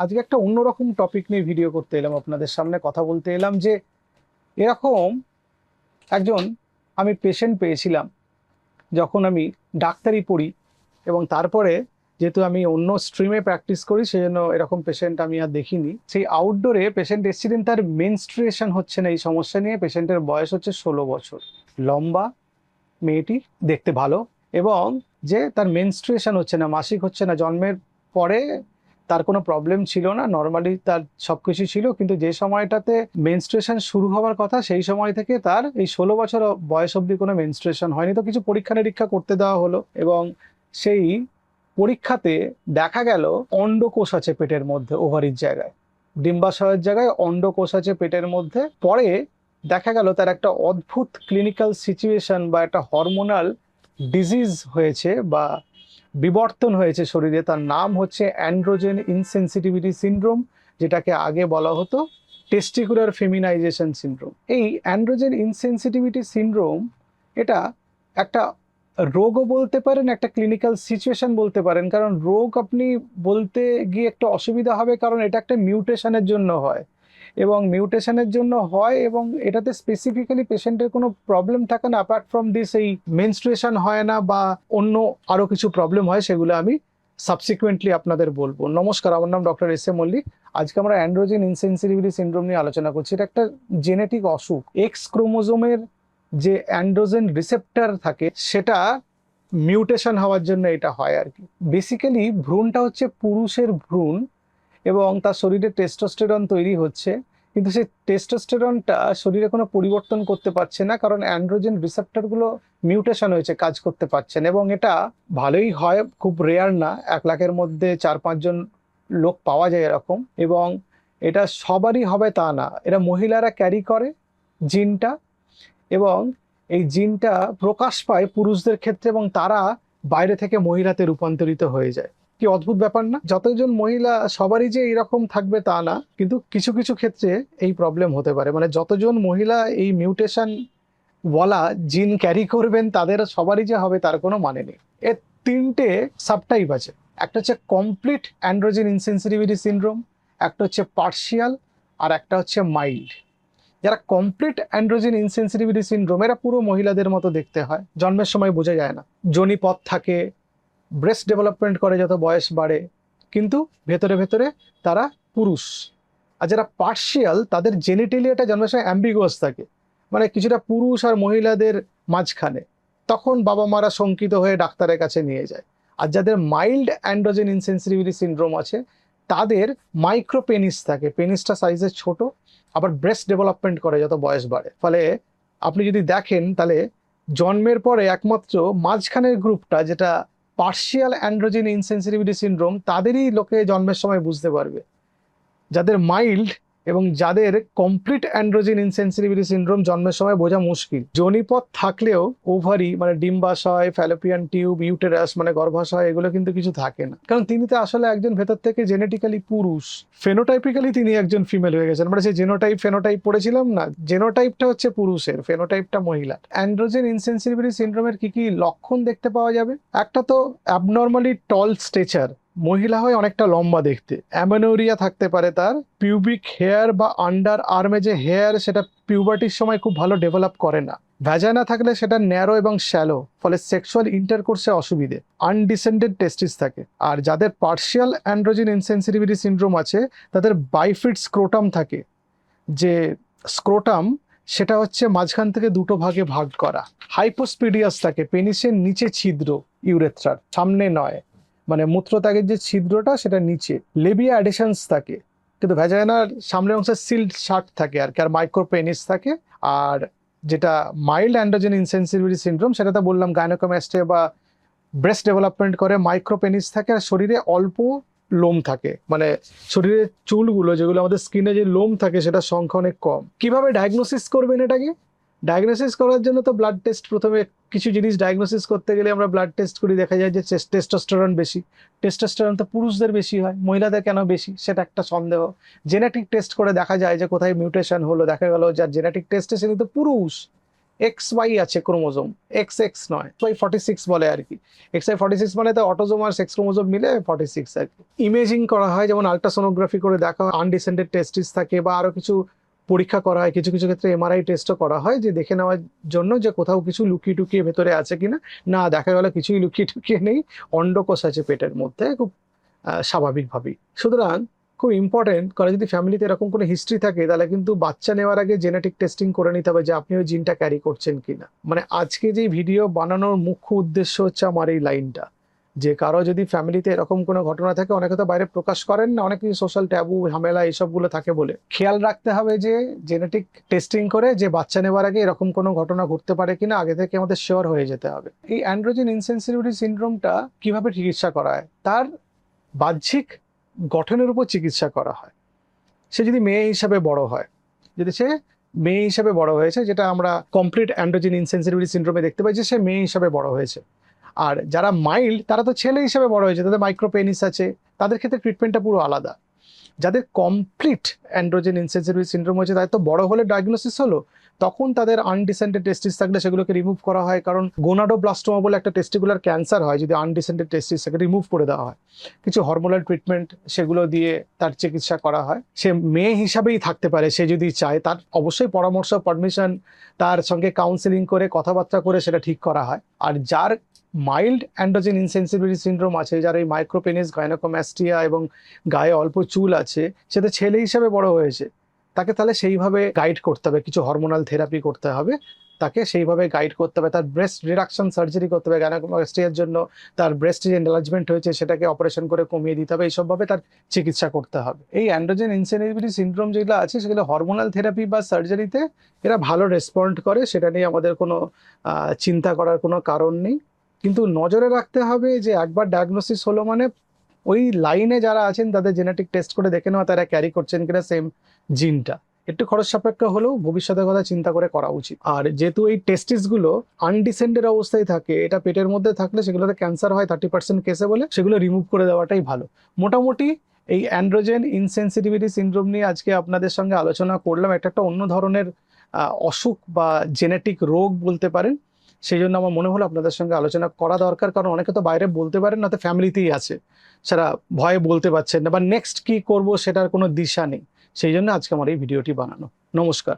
আজকে একটা অন্যরকম টপিক নিয়ে ভিডিও করতে এলাম আপনাদের সামনে, কথা বলতে এলাম যে এরকম একজন আমি পেশেন্ট পেয়েছিলাম, যখন আমি ডাক্তারি পড়ি এবং তারপরে যেহেতু আমি অন্য স্ট্রিমে প্র্যাকটিস করি, সেজন্য এরকম পেশেন্ট আমি আর দেখিনি। সেই আউটডোরে পেশেন্ট এসেছিলেন, তার মেনস্ট্রুয়েশন হচ্ছে না, এই সমস্যা নিয়ে পেশেন্টের বয়স হচ্ছে ষোলো বছর। লম্বা মেয়েটি, দেখতে ভালো এবং যে তার মেনস্ট্রুয়েশন হচ্ছে না, মাসিক হচ্ছে না, জন্মের পরে তার কোনো প্রবলেম ছিল না। নর্মালি তার সব কিছু ছিল, কিন্তু যে সময়টাতে মেনস্ট্রেশন শুরু হওয়ার কথা, সেই সময় থেকে তার এই ষোলো বছর বয়স অবধি কোনো মেনস্ট্রেশন হয়নি। তো কিছু পরীক্ষা নিরীক্ষা করতে দেওয়া হলো এবং সেই পরীক্ষাতে দেখা গেল অন্ডকোষ আছে পেটের মধ্যে ওভারির জায়গায়। ডিম্বাশয়ের জায়গায় অন্ডকোষ আছে পেটের মধ্যে। পরে দেখা গেল তার একটা অদ্ভুত ক্লিনিক্যাল সিচুয়েশন বা একটা হরমোনাল ডিজিজ হয়েছে বা বিবর্তন হয়েছে শরীরে। তার নাম হচ্ছে অ্যান্ড্রোজেন ইনসেন্সিটিভিটি সিনড্রোম, যেটাকে আগে বলা হতো টেস্টিকুলার ফেমিনাইজেশন সিনড্রোম। এই অ্যান্ড্রোজেন ইনসেন্সিটিভিটি সিনড্রোম, এটা একটা রোগও বলতে পারেন, একটা ক্লিনিক্যাল সিচুয়েশন বলতে পারেন। কারণ রোগ আপনি বলতে গিয়ে একটা অসুবিধা হবে, কারণ এটা একটা মিউটেশনের জন্য হয়। এবং মিউটেশনের জন্য হয় এবং এটাতে স্পেসিফিক্যালি পেশেন্টের কোনো প্রবলেম থাকে না অ্যাপার্ট ফ্রম দিস এই মেনস্ট্রুয়েশন হয় না বা অন্য আরও কিছু প্রবলেম হয় সেগুলো আমি সাবসিকুয়েন্টলি আপনাদের বলব। নমস্কার, আমার নাম ডক্টর এস এ মল্লিক। আজকে আমরা অ্যান্ড্রোজেন ইনসেন্সিটিভিটি সিনড্রোম নিয়ে আলোচনা করছি। এটা একটা জেনেটিক অসুখ। এক্স ক্রোমোজোমের যে অ্যান্ড্রোজেন রিসেপ্টার থাকে, সেটা মিউটেশন হওয়ার জন্য এটা হয় আর কি। বেসিক্যালি ভ্রূণটা হচ্ছে পুরুষের ভ্রূণ এবং তার শরীরে টেস্টোস্টেরন তৈরি হচ্ছে। কিন্তু সেই টেস্টোস্টেরনটা শরীরে কোনো পরিবর্তন করতে পারছে না, কারণ অ্যান্ড্রোজেন রিসেপ্টরগুলো মিউটেশন হয়েছে, কাজ করতে পারছেন এবং এটা ভালোই হয়, খুব রেয়ার না, এক লাখের মধ্যে চার পাঁচজন লোক পাওয়া যায় এরকম। এবং এটা সবারই হবে তা না। এটা মহিলারা ক্যারি করে জিনটা এবং এই জিনটা প্রকাশ পায় পুরুষদের ক্ষেত্রে এবং তারা বাইরে থেকে মহিলাতে রূপান্তরিত হয়ে যায়। কি অদ্ভুত ব্যাপার না? যতজন মহিলা, সবারই যে এরকম থাকবে তা না, কিন্তু কিছু কিছু ক্ষেত্রে এই প্রবলেম হতে পারে। মানে যতজন মহিলা এই মিউটেশন বলা জিন ক্যারি করবেন, তাদের সবারই যে হবে তার কোনো মানে নেই। এর তিনটে সাবটাইপ আছে। একটা হচ্ছে কমপ্লিট অ্যান্ড্রোজেন ইনসেন্সিটিভিটি সিনড্রোম একটা হচ্ছে পার্শিয়াল আর একটা হচ্ছে মাইল্ড যারা কমপ্লিট অ্যান্ড্রোজেন ইনসেন্সিটিভিটি সিনড্রোম এরা পুরো মহিলাদের মতো দেখতে হয়। জন্মের সময় বোঝা যায় না। যোনিপথ থাকে ব্রেস্ট ডেভেলপমেন্ট করে যত বয়স বাড়ে, কিন্তু ভেতরে ভেতরে তারা পুরুষ। আর যারা পার্শিয়াল তাদের জেনিটেলিয়াটা জন্মের সময় অ্যাম্বিগুয়াস থাকে। মানে কিছুটা পুরুষ আর মহিলাদের মাঝখানে। তখন বাবা মারা শঙ্কিত হয়ে ডাক্তারের কাছে নিয়ে যায়। আর যাদের মাইল্ড অ্যান্ড্রোজেন ইনসেন্সিটিভিটি সিনড্রোম আছে, তাদের মাইক্রো পেনিস থাকে। পেনিসটা সাইজে ছোট, আবার ব্রেস্ট ডেভেলপমেন্ট করে যত বয়স বাড়ে। ফলে আপনি যদি দেখেন, তাহলে জন্মের পরে একমাত্র মাঝখানের গ্রুপটা যেটা পার্শিয়াল অ্যান্ড্রোজেন ইনসেন্সিটিভিটি সিনড্রোম তাদেরই লোকে জন্মের সময় বুঝতে পারবে। যাদের মাইল্ড এবং যাদের কমপ্লিট অ্যান্ড্রোজেন ইনসেন্সিটিভিটি সিনড্রোম জন্মের সময় বোঝা মুশকিল। যোনিপথ থাকলেও ওভারি মানে ডিম্বাশয় ফ্যালোপিয়ান টিউব ইউটেরাস মানে গর্ভাশয়, এগুলো কিন্তু কিছু থাকে না। কারণ তিনি তো আসলে একজন ভেতর থেকে জেনেটিক্যালি পুরুষ। ফেনোটাইপিক্যালি তিনি একজন ফিমেল হয়ে গেছেন। মানে সেই জেনোটাইপ ফেনোটাইপ পড়েছিলাম না জেনোটাইপটা হচ্ছে পুরুষের ফেনোটাইপটা মহিলা অ্যান্ড্রোজেন ইনসেন্সিটিভিটি সিনড্রোমের কি কি লক্ষণ দেখতে পাওয়া যাবে? একটা তো অ্যাবনর্মালি টল স্টেচার মহিলা হয় অনেকটা লম্বা দেখতে। অ্যামানোরিয়া থাকতে পারে তার। পিউবিক হেয়ার বা আন্ডার আর্মে যে হেয়ার সেটা পিউবার্টির সময় খুব ভালো ডেভেলপ করে না। ভ্যাজানা থাকলে সেটা ন্যারো এবং শ্যালো ফলে সেক্সুয়াল ইন্টারকোর্সে অসুবিধে। আনডিসেন্ডেড টেস্টিস থাকে। আর যাদের পার্শিয়াল অ্যান্ড্রোজিন ইনসেন্সিটিভিটি সিনড্রোম আছে, তাদের বাইফিট স্ক্রোটাম থাকে। যে স্ক্রোটাম সেটা হচ্ছে মাঝখান থেকে দুটো ভাগে ভাগ করা। হাইপোস্পিডিয়াস থাকে পেনিসের নিচে ছিদ্র ইউরেথ্রার সামনে নয়। মানে মূত্রত্যাগের যে ছিদ্রটা সেটা নিচে লেবিয়া অ্যাডিশনস থাকে। কিন্তু ভ্যাজাইনার সামনের অংশে সিল্ড শার্ট থাকে আর কি, আর মাইক্রো পেনিস থাকে। আর যেটা মাইল্ড অ্যান্ড্রোজেন ইনসেন্সিটিভিটি সিনড্রোম সেটাতে বললাম গাইনোকোম্যাস্টে বা ব্রেস্ট ডেভেলপমেন্ট করে মাইক্রোপেনিস থাকে আর শরীরে অল্প লোম থাকে। মানে শরীরের চুলগুলো যেগুলো আমাদের স্কিনে যে লোম থাকে সেটা সংখ্যা অনেক কম। কীভাবে ডায়াগনোসিস করবেন এটাকে? ডায়াগনোসিস করার জন্য তো ব্লাড টেস্ট প্রথমে কিছু জিনিস ডায়াগনোসিস করতে গেলে আমরা ব্লাড টেস্ট করি, দেখা যায় যে টেস্টোস্টেরন বেশি। টেস্টোস্টেরন তো পুরুষদের বেশি হয়, মহিলাদের কেন বেশি? সেটা একটা সন্দেহ। জেনেটিক টেস্ট করে দেখা যায় যে কোথায় মিউটেশন হলো, দেখা গেল যার জেনেটিক টেস্টে সে কিন্তু পুরুষ। এক্স ওয়াই আছে ক্রোমোজোম এক্স এক্স নয় ওয়াই ফর্টি সিক্স বলে আর কি। এক্স আই ফর্টি সিক্স মানে তো অটোজোম আর সেক্স ক্রোমোজোম মিলে ফর্টি সিক্স আর কি। ইমেজিং করা হয়, যেমন আলট্রাসোনোগ্রাফি করে দেখা হয় আনডিসেন্ডেড টেস্টিস থাকে বা আরও কিছু পরীক্ষা করা হয়, কিছু কিছু ক্ষেত্রে এমআরআই টেস্টও করা হয়, যে দেখে নেওয়ার জন্য যে কোথাও কিছু লুকিয়ে টুকিয়ে ভেতরে আছে কিনা। না, দেখা গেল কিছুই লুকিয়ে টুকিয়ে নেই, অন্ডকোষ আছে পেটের মধ্যে, খুব স্বাভাবিকভাবেই। সুতরাং খুব ইম্পর্টেন্ট কারণ যদি ফ্যামিলিতে এরকম কোনো হিস্ট্রি থাকে, তাহলে কিন্তু বাচ্চা নেওয়ার আগে জেনেটিক টেস্টিং করে নিতে হবে যে আপনি ওই জিনটা ক্যারি করছেন কিনা। মানে আজকে যে ভিডিও বানানোর মুখ্য উদ্দেশ্য হচ্ছে আমার এই লাইনটা যে কারও যদি ফ্যামিলিতে এরকম কোনো ঘটনা থাকে, অনেকে তো বাইরে প্রকাশ করেন না অনেকে সোশ্যাল ট্যাবু ঝামেলা এইসবগুলো থাকে বলে। খেয়াল রাখতে হবে যে জেনেটিক টেস্টিং করে যে বাচ্চা নেওয়ার আগে এরকম কোনো ঘটনা ঘটতে পারে কিনা, আগে থেকে আমাদের শিওর হয়ে যেতে হবে। এই অ্যান্ড্রোজেন ইনসেন্সিটিভিটি সিনড্রোমটা কীভাবে চিকিৎসা করা হয়? তার বাহ্যিক গঠনের উপর চিকিৎসা করা হয়। সে যদি মেয়ে হিসাবে বড় হয়, যদি সে মেয়ে হিসাবে বড় হয়েছে, যেটা আমরা কমপ্লিট অ্যান্ড্রোজেন ইনসেন্সিটিভিটি সিনড্রোমে দেখতে পাই যে সে মেয়ে হিসাবে বড় হয়েছে। আর যারা মাইল্ড তারা তো ছেলে হিসাবে বড় হয়েছে, তাদের মাইক্রোপেনিস আছে, তাদের ক্ষেত্রে ট্রিটমেন্টটা পুরো আলাদা। যাদের কমপ্লিট অ্যান্ড্রোজেন ইনসেন্সিটিভিটি সিন্ড্রোম হয়েছে, তাদের তো বড় হলে ডায়াগনোসিস হলো, তখন তাদের আনডিসেন্টেড টেস্টিস থাকলে সেগুলোকে রিমুভ করা হয়, কারণ গোনাডোব্লাস্টোমা বলে একটা টেস্টিকুলার ক্যান্সার হয়, যদি আনডিসেন্টেড টেস্টিস সেকে রিমুভ করে দেওয়া হয়। কিছু হরমোনাল ট্রিটমেন্ট সেগুলো দিয়ে তার চিকিৎসা করা হয়। সে মেয়ে হিসাবেই থাকতে পারে, সে যদি চায়, তার অবশ্যই পরামর্শ পারমিশন তার সঙ্গে কাউন্সেলিং করে, কথাবার্তা করে সেটা ঠিক করা হয়। আর যার মাইল্ড অ্যান্ড্রোজেন ইনসেন্সিবিলিটি সিনড্রোম আছে, যার এই মাইক্রোপেনিস গাইনোকোম্যাস্টিয়া এবং গায়ে অল্প চুল আছে, সে তো ছেলে হিসাবে বড় হয়েছে। তাকে তাহলে সেইভাবে গাইড করতে হবে, কিছু হরমোনাল থেরাপি করতে হবে। তাকে সেইভাবে গাইড করতে হবে, তার ব্রেস্ট রিডাকশন সার্জারি করতে হবে গাইনোকোম্যাস্টিয়ার জন্য তার ব্রেস্ট যে এনলার্জমেন্ট হয়েছে, সেটাকে অপারেশন করে কমিয়ে দিতে হবে, এইসবভাবে তার চিকিৎসা করতে হবে। এই অ্যান্ড্রোজেন ইনসেনিবিলিটি সিনড্রোম যেগুলো আছে, সেগুলো হরমোনাল থেরাপি বা সার্জারিতে এরা ভালো রেসপন্ড করে, সেটা নিয়ে আমাদের কোনো চিন্তা করার কোনো কারণ নেই। কিন্তু নজরে রাখতে হবে যে একবার ডায়াগনোসিস হলো মানে ওই লাইনে যারা আছেন, তাদের জেনেটিক টেস্ট করে দেখে নেওয়া, তারা ক্যারি করছেন কিনা সেম জিনটা একটু খরচ সাপেক্ষ হলেও ভবিষ্যতের কথা চিন্তা করে করা উচিত। আর যেহেতু এই টেস্টিসগুলো আনডিসেন্ডেড অবস্থায় থাকে, এটা পেটের মধ্যে থাকলে সেগুলোতে ক্যান্সার হয় থার্টি পার্সেন্ট কেসে বলে, সেগুলো রিমুভ করে দেওয়াটাই ভালো। মোটামুটি এই অ্যান্ড্রোজেন ইনসেন্সিটিভিটি সিনড্রোম নিয়ে আজকে আপনাদের সঙ্গে আলোচনা করলাম। একটা একটা অন্য ধরনের অসুখ বা জেনেটিক রোগ বলতে পারেন। সেই জন্য আমার মনে হলো আপনাদের সঙ্গে আলোচনা করা দরকার, কারণ অনেকে তো বাইরে বলতে পারেন না, তো ফ্যামিলিতেই আছে। সেটা ভয়ে বলতে পারছেন না, বা নেক্সট কি করব সেটার কোনো দিশা নেই। সেই জন্য আজকে আমার এই ভিডিওটি বানানো। নমস্কার।